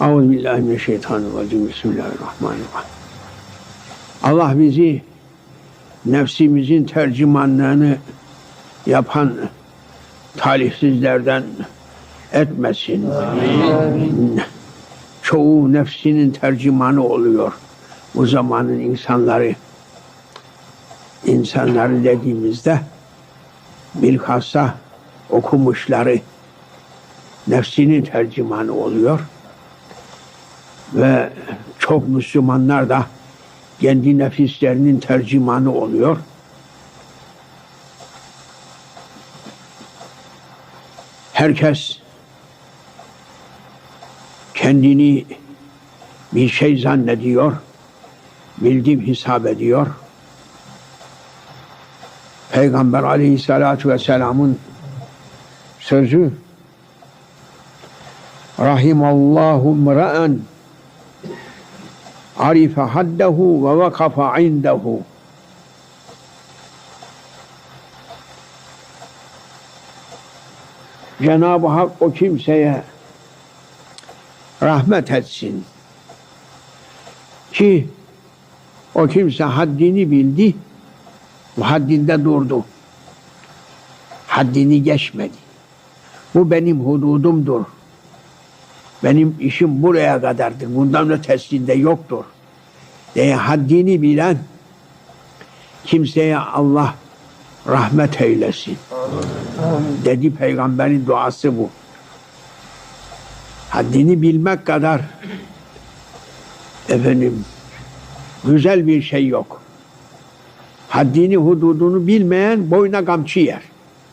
Euzubillahimineşşeytanirracim. Bismillahirrahmanirrahim. Allah bizi nefsimizin tercümanlığını yapan talihsizlerden etmesin. Çoğu nefsinin tercümanı oluyor. Bu zamanın insanları insanları dediğimizde bilhassa okumuşları nefsinin tercümanı oluyor. Ve çok Müslümanlar da kendi nefislerinin tercümanı oluyor. Herkes kendini bir şey zannediyor, bildiğim hesap ediyor. Peygamber aleyhissalatu vesselamın sözü Rahimallahu mra'en arife haddehu ve vakafa indehu Cenab-ı Hak o kimseye rahmet etsin. Ki o kimse haddini bildi bu haddinde durdu. Haddini geçmedi. Bu benim hududumdur benim işim buraya kadardır bundan ötesinde yoktur diye haddini bilen kimseye Allah rahmet eylesin dedi peygamberin duası bu haddini bilmek kadar efendim güzel bir şey yok. Haddini hududunu bilmeyen boyuna kamçı yer.